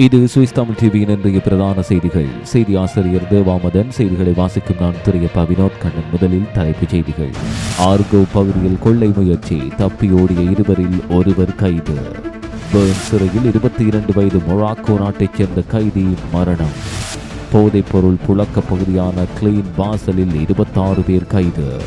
இது சுவிஸ் தமிழ் டிவியின் இன்றைய பிரதான செய்திகள். செய்தி ஆசிரியர் தேவாமதன் செய்திகளை வாசிக்கும் நான் திரையப்பா வினோத் கண்ணன் முதலில் தலைப்புச் செய்திகள். ஆர்கோ பகுதியில் கொள்ளை முயற்சி தப்பியோடிய இருவரில் ஒருவர் கைது. பேர்ன் சிறையில் இருபத்தி இரண்டு வயது மொராக்கோ நாட்டைச் சேர்ந்த கைதி மரணம். போதைப்பொருள் புழக்க பகுதியான கிளீன் வாசலில் இருபத்தாறு பேர் கைது.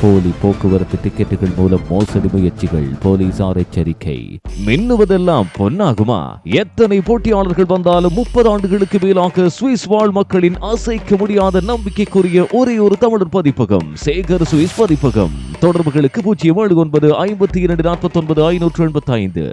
போலி போக்குவரத்து டிக்கெட்டுகள் மூலம் மோசடி முயற்சிகள் போலீசார் எச்சரிக்கை மின்னுவதெல்லாம் பொன்னாகுமா? எத்தனை போட்டியாளர்கள் வந்தாலும் முப்பது ஆண்டுகளுக்கு மேலாக சுவிஸ் வாழ் மக்களின் அசைக்க முடியாத நம்பிக்கைக்குரிய ஒரே ஒரு தமிழர் பதிப்பகம் சேகர் சுவிஸ் பதிப்பகம். தொடர்புகளுக்கு பூஜ்ஜியம் ஏழு ஒன்பது ஐம்பத்தி இரண்டு நாற்பத்தி ஒன்பது ஐநூற்று எண்பத்தி ஐந்து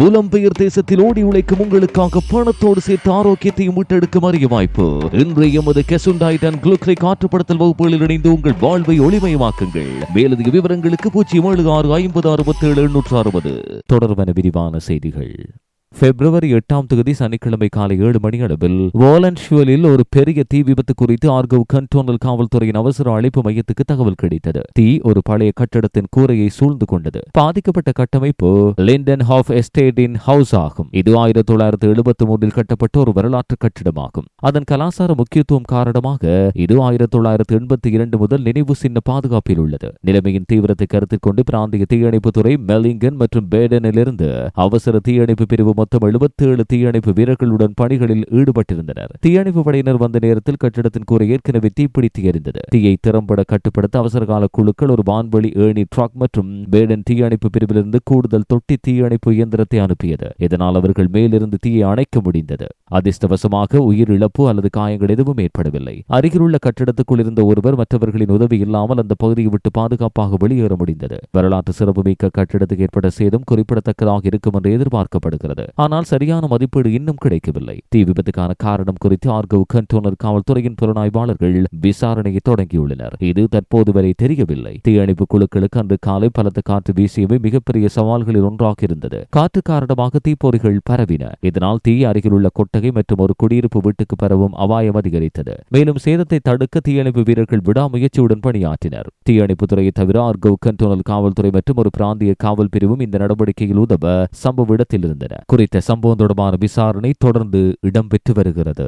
புலம்பெயர் தேசத்தில் ஓடி உழைக்கும் உங்களுக்காக பணத்தோடு சேர்த்து ஆரோக்கியத்தையும் மீட்டெடுக்கும் அரிய வாய்ப்பு. இன்றைய எமது கெசுண்டாய்ட் அண்ட் குளுக்ரை காற்றுப்படுத்தல் வகுப்புகளில் இணைந்து உங்கள் வாழ்வை ஒளிமயமாக்குங்கள். மேலதிக விவரங்களுக்கு பூஜ்ஜியம் ஏழு ஆறு ஐம்பது அறுபத்தி ஏழு எண்ணூற்று அறுபது. தொடர்பான விரிவான செய்திகள். பிப்ரவரி எட்டாம் தேதி சனிக்கிழமை காலை ஏழு மணி அளவில் வாலன்ஷுவலில் ஒரு பெரிய தீ விபத்து குறித்து ஆர்கவ் கண்டோனல் காவல்துறையின் அவசர அழைப்பு மையத்துக்கு தகவல் கிடைத்தது. தீ ஒரு பழைய கட்டடத்தின் கூரையை சூழ்ந்து கொண்டது. பாதிக்கப்பட்ட கட்டமைப்பு லிண்டன் ஹாஃப் எஸ்டேட்டின் ஹவுஸ் ஆகும். இது ஆயிரத்தி தொள்ளாயிரத்தி எழுபத்தி மூன்றில் கட்டப்பட்ட ஒரு வரலாற்று கட்டிடமாகும். அதன் கலாசார முக்கியத்துவம் காரணமாக இது ஆயிரத்தி தொள்ளாயிரத்தி எண்பத்தி இரண்டு முதல் நினைவு சின்ன பாதுகாப்பில் உள்ளது. நிலைமையின் தீவிரத்தை கருத்தில் கொண்டு பிராந்திய தீயணைப்புத்துறை மெலிங்கன் மற்றும் பேடனிலிருந்து அவசர தீயணைப்பு பிரிவு மொத்தம் எழுபத்தி ஏழு தீயணைப்பு வீரர்களுடன் பணிகளில் ஈடுபட்டிருந்தனர். தீயணைப்பு படையினர் வந்த நேரத்தில் கட்டிடத்தின் கூரை ஏற்கனவே தீப்பிடித்து எரிந்தது தீயை திறம்பட கட்டுப்படுத்த அவசரகால குழுக்கள் ஒரு வான்வழி ஏணி ட்ரக் மற்றும் வேடன் தீயணைப்பு பிரிவிலிருந்து கூடுதல் தொட்டி தீயணைப்பு இயந்திரத்தை அனுப்பியது. இதனால் அவர்கள் மேலிருந்து தீயை அணைக்க முடிந்தது. அதிர்ஷ்டவசமாக உயிரிழப்பு அல்லது காயங்கள் எதுவும் ஏற்படவில்லை. அருகிலுள்ள கட்டிடத்துக்குள் இருந்த ஒருவர் மற்றவர்களின் உதவி இல்லாமல் அந்த பகுதியை விட்டு பாதுகாப்பாக வெளியேற முடிந்தது. வரலாற்று சிறப்புமிக்க கட்டிடத்துக்கு ஏற்பட்ட சேதம் குறிப்பிடத்தக்கதாக இருக்கும் என்று எதிர்பார்க்கப்படுகிறது. ஆனால் சரியான மதிப்பீடு இன்னும் கிடைக்கவில்லை. தீ விபத்துக்கான காரணம் குறித்து ஆர்கவ் கண்டோனர் காவல்துறையின் புலனாய்வாளர்கள் விசாரணையை தொடங்கியுள்ளனர். இது தற்போது வரை தெரியவில்லை. தீயணைப்பு குழுக்களுக்கு அன்று காலை பலத்த காற்று வீசியவை மிகப்பெரிய சவால்களில் ஒன்றாக இருந்தது காற்று காரணமாக தீப்பொறிகள் பரவின. இதனால் தீ அருகிலுள்ள கொட்டகை மற்றும் ஒரு குடியிருப்பு வீட்டுக்கு பரவும் அபாயம் அதிகரித்தது. மேலும் சேதத்தை தடுக்க தீயணைப்பு வீரர்கள் விடாமுயற்சியுடன் பணியாற்றினர். தீயணைப்பு துறையை தவிர ஆர்கவ் கண்டோனல் காவல்துறை மற்றும் ஒரு பிராந்திய காவல் பிரிவும் இந்த நடவடிக்கையில் உதவ சம்பவ இடத்தில் இருந்தன குறித்த சம்பவம் தொடர்பான விசாரணை தொடர்ந்து இடம்பெற்று வருகிறது.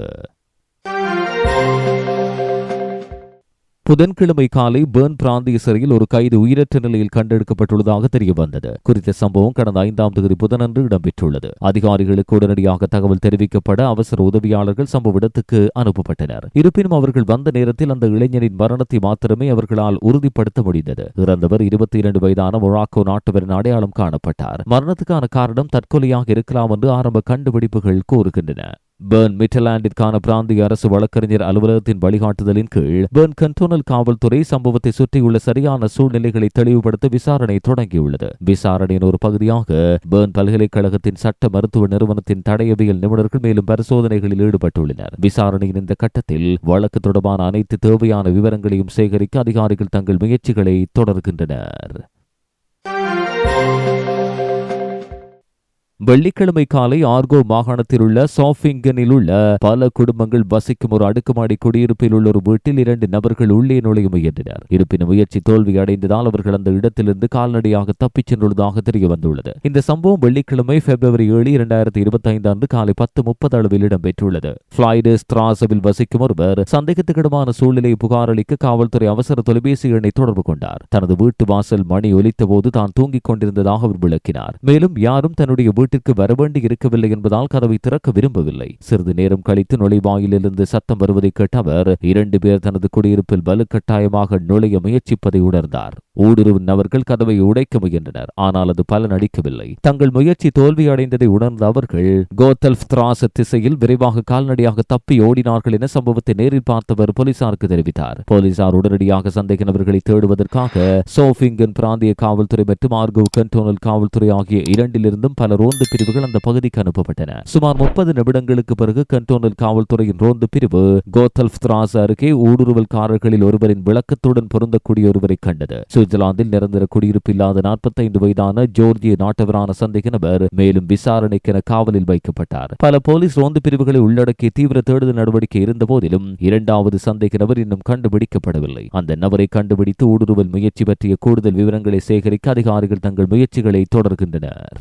புதன்கிழமை காலை பேர்ன் பிராந்திய சிறையில் ஒரு கைது உயிரற்ற நிலையில் கண்டெடுக்கப்பட்டுள்ளதாக தெரியவந்தது. குறித்த சம்பவம் கடந்த ஐந்தாம் தேதி புதனன்று இடம்பெற்றுள்ளது. அதிகாரிகளுக்கு உடனடியாக தகவல் தெரிவிக்கப்பட அவசர உதவியாளர்கள் சம்பவ இடத்துக்கு அனுப்பப்பட்டனர். இருப்பினும் அவர்கள் வந்த நேரத்தில் அந்த இளைஞனின் மரணத்தை மாத்திரமே அவர்களால் உறுதிப்படுத்த முடிந்தது. இறந்தவர் இருபத்தி இரண்டு வயதான மொராக்கோ நாட்டவரின் அடையாளம் காணப்பட்டார். மரணத்துக்கான காரணம் தற்கொலையாக இருக்கலாம் என்று ஆரம்ப கண்டுபிடிப்புகள் கூறுகின்றன. பேர்ன் மிட்டலாண்டிற்கான பிராந்திய அரசு வழக்கறிஞர் அலுவலகத்தின் வழிகாட்டுதலின் கீழ் பேர்ன் கண்டோனல் காவல்துறை சம்பவத்தை சுற்றியுள்ள சரியான சூழ்நிலைகளை தெளிவுபடுத்த விசாரணை தொடங்கியுள்ளது. விசாரணையின் ஒரு பகுதியாக பேர்ன் பல்கலைக்கழகத்தின் சட்ட மருத்துவ நிறுவனத்தின் தடயவியல் நிபுணர்கள் மேலும் பரிசோதனைகளில் ஈடுபட்டுள்ளனர். விசாரணையின் இந்த கட்டத்தில் வழக்கு தொடர்பான அனைத்து தேவையான விவரங்களையும் சேகரிக்க அதிகாரிகள் தங்கள் முயற்சிகளை தொடர்கின்றனர். வெள்ளிக்கிழமை காலை ஆர்கோ மாகாணத்தில் உள்ள சாஃபிங்கனில் உள்ள பல குடும்பங்கள் வசிக்கும் ஒரு அடுக்குமாடி குடியிருப்பில் உள்ள ஒரு வீட்டில் இரண்டு நபர்கள் உள்ளே நுழைய முயன்றனர். இருப்பினும் முயற்சி தோல்வி அடைந்ததால் அவர்கள் அந்த இடத்திலிருந்து கால்நடையாக தப்பிச் சென்றுள்ளதாக தெரிய வந்துள்ளது. இந்த சம்பவம் வெள்ளிக்கிழமை பிப்ரவரி ஏழு இரண்டாயிரத்தி இருபத்தி ஐந்து அன்று காலை பத்து முப்பது அளவில் இடம்பெற்றுள்ளது. பிளைடஸ் திராசவில் வசிக்கும் ஒருவர் சந்தேகத்துக்கிடமான சூழ்நிலையை புகாரளிக்க காவல்துறை அவசர தொலைபேசி எண்ணை தொடர்பு கொண்டார். தனது வீட்டு வாசல் மணி ஒலித்த போது தான் தூங்கிக் கொண்டிருந்ததாக அவர் விளக்கினார். மேலும் யாரும் தன்னுடைய வீட்டு வீட்டிற்கு வரவேண்டி இருக்கவில்லை என்பதால் கதவை திறக்க விரும்பவில்லை. சிறிது நேரம் கழித்து நுழைவாயிலிருந்து சத்தம் வருவதை கேட்ட அவர் இரண்டு பேர் தனது குடியிருப்பில் வலுக்கட்டாயமாக நுழைய முயற்சிப்பதை உணர்ந்தார். ஊடுருவின் நபர்கள் கதவை உடைக்க முயன்றனர் ஆனால் அது பலன் அளிக்கவில்லை. தங்கள் முயற்சி தோல்வியடைந்ததை உணர்ந்த அவர்கள் கோத்தல்ஃப் திராச திசையில் விரைவாக கால்நடையாக தப்பி ஓடினார்கள் என சம்பவத்தை நேரில் பார்த்தவர் போலீசாருக்கு தெரிவித்தார். போலீசார் உடனடியாக சந்தேக நபர்களை தேடுவதற்காக சோஃபிங்கன் பிராந்திய காவல்துறை மற்றும் ஆர்கோ கண்டோனல் காவல்துறை ஆகிய இரண்டிலிருந்தும் பல ரோந்து ரோந்து பிரிவுகள் அந்த பகுதிக்கு அனுப்பப்பட்டன. சுமார் முப்பது நிமிடங்களுக்கு பிறகு கண்டோனல் காவல்துறையின் ரோந்து பிரிவு கோத்தல்ஃப் திராஸ் அருகே ஊடுருவல்காரர்களில் ஒருவரின் விளக்கத்துடன் பொருந்தக்கூடிய ஒருவரை கண்டது. சுவிட்சர்லாந்தில் நிரந்தர குடியிருப்பு இல்லாத நாற்பத்தைந்து வயதான ஜோர்ஜிய நாட்டவரான சந்தேக நபர் மேலும் விசாரணைக்கென காவலில் வைக்கப்பட்டார். பல போலீஸ் ரோந்து பிரிவுகளை உள்ளடக்கிய தீவிர தேடுதல் நடவடிக்கை இருந்த போதிலும் இரண்டாவது சந்தேக நபர் இன்னும் கண்டுபிடிக்கப்படவில்லை. அந்த நபரை கண்டுபிடித்து ஊடுருவல் முயற்சி பற்றிய கூடுதல் விவரங்களை சேகரிக்க அதிகாரிகள் தங்கள் முயற்சிகளை தொடர்கின்றனர்.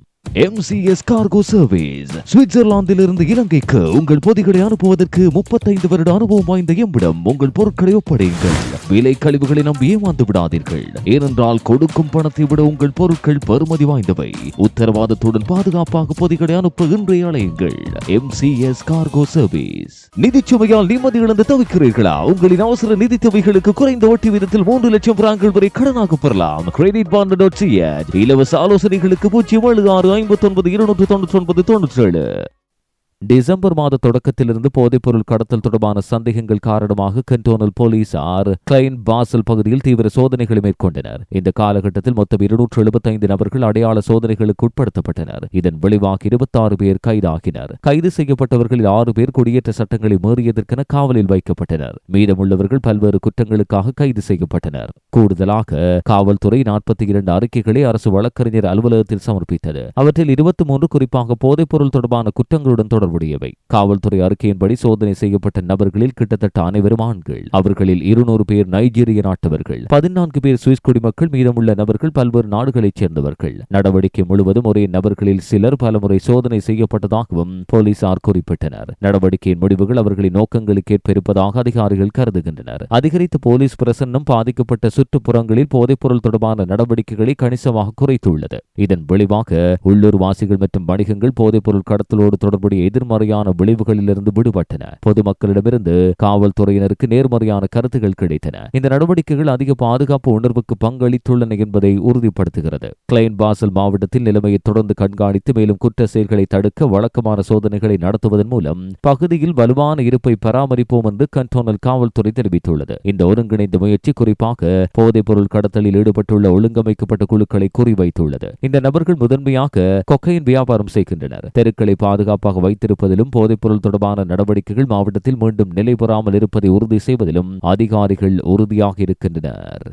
எம்சிஎஸ் கார்கோ சர்வீஸ் சுவிட்சர்லாந்திலிருந்து இலங்கைக்கு உங்கள் பொதிகளை அனுப்புவதற்கு முப்பத்தைந்து வருட அனுபவம் வாய்ந்த எம்மிடம் உங்கள் பொருட்களை ஒப்படையுங்கள். விலை கழிவுகளை நம்பி ஏமாந்து விடாதீர்கள். ஏனென்றால் கொடுக்கும் பணத்தை விட உங்கள் பொருட்கள் பெறுமதி வாய்ந்தவை. உத்தரவாதத்துடன் பாதுகாப்பாக பொதிகளை அனுப்ப இன்றைய அலையுங்கள். எம்சிஎஸ் கார்கோ சர்வீஸ் நிதிச்சுமையால் நிம்மதி இழந்து தவிக்கிறீர்களா? உங்களின் அவசர நிதி தேவைகளுக்கு குறைந்த வட்டி விதத்தில் மூன்று லட்சம் பிராங்கள் வரை கடனாக பெறலாம். கிரெடிட் பாண்ட் இலவச ஆலோசனைகளுக்கு பூஜ்ஜியம் ஏழு ஆறு ஐம்பத்தி ஒன்பது இருநூற்று தொண்ணூற்றி ஒன்பது தொண்ணூற்றி ஏழு டிசம்பர் மாத தொடக்கத்திலிருந்து போதைப்பொருள் கடத்தல் தொடர்பான சந்தேகங்கள் காரணமாக கண்டோனல் போலீசார் கிளைன் பாசல் பகுதியில் தீவிர சோதனைகளை மேற்கொண்டனர். இந்த காலகட்டத்தில் மொத்தம் இருநூற்று எழுபத்தைந்து நபர்கள் அடையாள சோதனைகளுக்கு உட்படுத்தப்பட்டனர். இதன் விளைவாக இருபத்தாறு பேர் கைதாகினர். கைது செய்யப்பட்டவர்களில் ஆறு பேர் குடியேற்ற சட்டங்களை மீறியதற்கென காவலில் வைக்கப்பட்டனர். மீதமுள்ளவர்கள் பல்வேறு குற்றங்களுக்காக கைது செய்யப்பட்டனர். கூடுதலாக காவல்துறை நாற்பத்தி இரண்டு அறிக்கைகளை அரசு வழக்கறிஞர் அலுவலகத்தில் சமர்ப்பித்தது. அவற்றில் இருபத்தி மூன்று குறிப்பாக போதைப்பொருள் தொடர்பான குற்றங்களுடன் தொடர்பு தொடர்புடையவை காவல்துறை அறிக்கையின்படி சோதனை செய்யப்பட்ட நபர்களில் கிட்டத்தட்ட அனைவரும் ஆண்கள். அவர்களில் இருநூறு பேர் நைஜீரிய நாட்டவர்கள். பதினான்கு பேர் சுவிஸ் குடிமக்கள் மீதமுள்ள நபர்கள் பல்வேறு நாடுகளைச் சேர்ந்தவர்கள். நடவடிக்கை முழுவதும் ஒரே நபர்களில் சிலர் பலமுறை சோதனை செய்யப்பட்டதாகவும் போலீசார் குறிப்பிட்டனர். நடவடிக்கையின் முடிவுகள் அவர்களின் நோக்கங்களுக்கேற்ப இருப்பதாக அதிகாரிகள் கருதுகின்றனர். அதிகரித்த போலீஸ் பிரசன்னம் பாதிக்கப்பட்ட சுற்றுப்புறங்களில் போதைப்பொருள் தொடர்பான நடவடிக்கைகளை கணிசமாக குறைத்துள்ளது. இதன் விளைவாக உள்ளூர் வாசிகள் மற்றும் வணிகங்கள் போதைப்பொருள் கடத்தலோடு தொடர்புடைய எதிர் எதிர்மறையான விளைவுகளிலிருந்து விடுபட்டன. பொதுமக்களிடமிருந்து காவல்துறையினருக்கு நேர்மறையான கருத்துகள் கிடைத்தன. இந்த நடவடிக்கைகள் அதிக பாதுகாப்பு உணர்வுக்கு பங்களித்துள்ளன என்பதை உறுதிப்படுத்துகிறது. கிளைன் பாசல் மாவட்டத்தில் நிலைமையை தொடர்ந்து கண்காணித்து மேலும் குற்ற செயல்களை தடுக்க வழக்கமான சோதனைகளை நடத்துவதன் மூலம் பகுதியில் வலுவான இருப்பை பராமரிப்போம் என்று கண்டோனல் காவல்துறை தெரிவித்துள்ளது. இந்த ஒருங்கிணைந்த முயற்சி குறிப்பாக போதைப்பொருள் கடத்தலில் ஈடுபட்டுள்ள ஒழுங்கமைக்கப்பட்ட குழுக்களை குறிவைத்துள்ளது. இந்த நபர்கள் முதன்மையாக கொக்கையின் வியாபாரம் செய்கின்றனர். தெருக்களை பாதுகாப்பாக வைத்து இருப்பதிலும் போதைப்பொருள் தொடர்பான நடவடிக்கைகள் மாவட்டத்தில் மீண்டும் நிலை பெறாமல் இருப்பதை உறுதி செய்வதிலும் அதிகாரிகள் உறுதியாக இருக்கின்றனர்.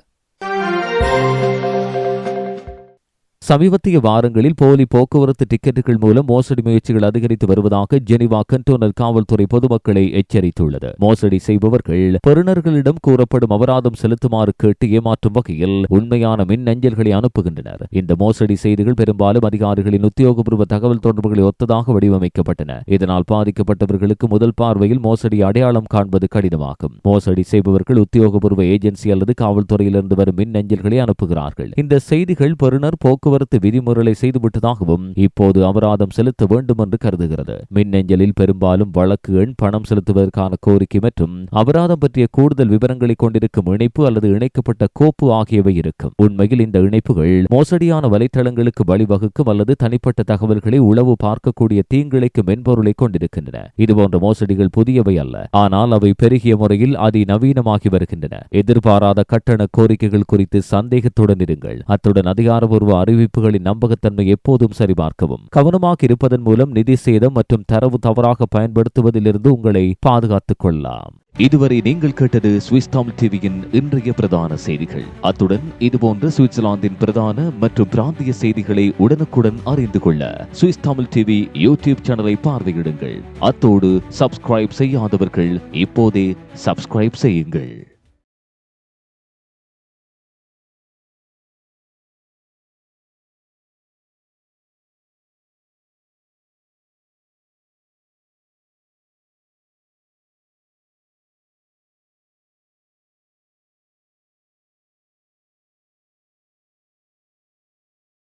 சமீபத்திய வாரங்களில் போலி போக்குவரத்து டிக்கெட்டுகள் மூலம் மோசடி முயற்சிகள் அதிகரித்து வருவதாக ஜெனிவா கண்டோனல் காவல்துறை பொதுமக்களை எச்சரித்துள்ளது. மோசடி செய்பவர்கள் பெறுநர்களிடம் கூறப்படும் அபராதம் செலுத்துமாறு கேட்டு ஏமாற்றும் வகையில் உண்மையான மின் அஞ்சல்களை அனுப்புகின்றனர். இந்த மோசடி செய்திகள் பெரும்பாலும் அதிகாரிகளின் உத்தியோகபூர்வ தகவல் தொடர்புகளை ஒத்ததாக வடிவமைக்கப்பட்டன. இதனால் பாதிக்கப்பட்டவர்களுக்கு முதல் பார்வையில் மோசடி அடையாளம் காண்பது கடினமாகும். மோசடி செய்பவர்கள் உத்தியோகபூர்வ ஏஜென்சி அல்லது காவல்துறையிலிருந்து வரும் மின் அஞ்சல்களை அனுப்புகிறார்கள். இந்த செய்திகள் பெறுநர் போக்குவரத்து போக்குவரத்து விதிமுறைகளை செய்துவிட்டதாகவும் இப்போது அபராதம் செலுத்த வேண்டும் என்று கருதுகிறது. மின்னஞ்சலில் பெரும்பாலும் வழக்கு எண் பணம் செலுத்துவதற்கான கோரிக்கை மற்றும் அபராதம் பற்றிய கூடுதல் விவரங்களை கொண்டிருக்கும் இணைப்பு அல்லது இணைக்கப்பட்ட கோப்பு ஆகியவை இருக்கும். உண்மையில் இந்த இணைப்புகள் மோசடியான வலைத்தளங்களுக்கு வழிவகுக்கும் அல்லது தனிப்பட்ட தகவல்களை உளவு பார்க்கக்கூடிய தீங்கிழைக்கும் மென்பொருளை கொண்டிருக்கின்றன. இதுபோன்ற மோசடிகள் புதியவை அல்ல. ஆனால் அவை பெருகிய முறையில் அதிநவீனமாகி வருகின்றன. எதிர்பாராத கட்டண கோரிக்கைகள் குறித்து சந்தேகத்துடன் இருங்கள். அத்துடன் அதிகாரபூர்வ அறிவிப்பு அறிவிப்புகளின் நம்பகத்தன்மை எப்போதும் சரிபார்க்கவும் கவனமாக இருப்பதன் மூலம் நிதி சேதம் மற்றும் தரவு தவறாக பயன்படுத்துவதிலிருந்து உங்களை பாதுகாத்துக் கொள்ளலாம். இதுவரை நீங்கள் கேட்டது சுவிஸ் தமிழ் டிவியின் இன்றைய பிரதான செய்திகள். அத்துடன் இதுபோன்ற சுவிட்சர்லாந்தின் பிரதான மற்றும் பிராந்திய செய்திகளை உடனுக்குடன் அறிந்து கொள்ள சுவிஸ் தமிழ் டிவி யூடியூப் சேனலை பார்வையிடுங்கள். அத்தோடு சப்ஸ்கிரைப் செய்யாதவர்கள் இப்போதே சப்ஸ்கிரைப் செய்யுங்கள்.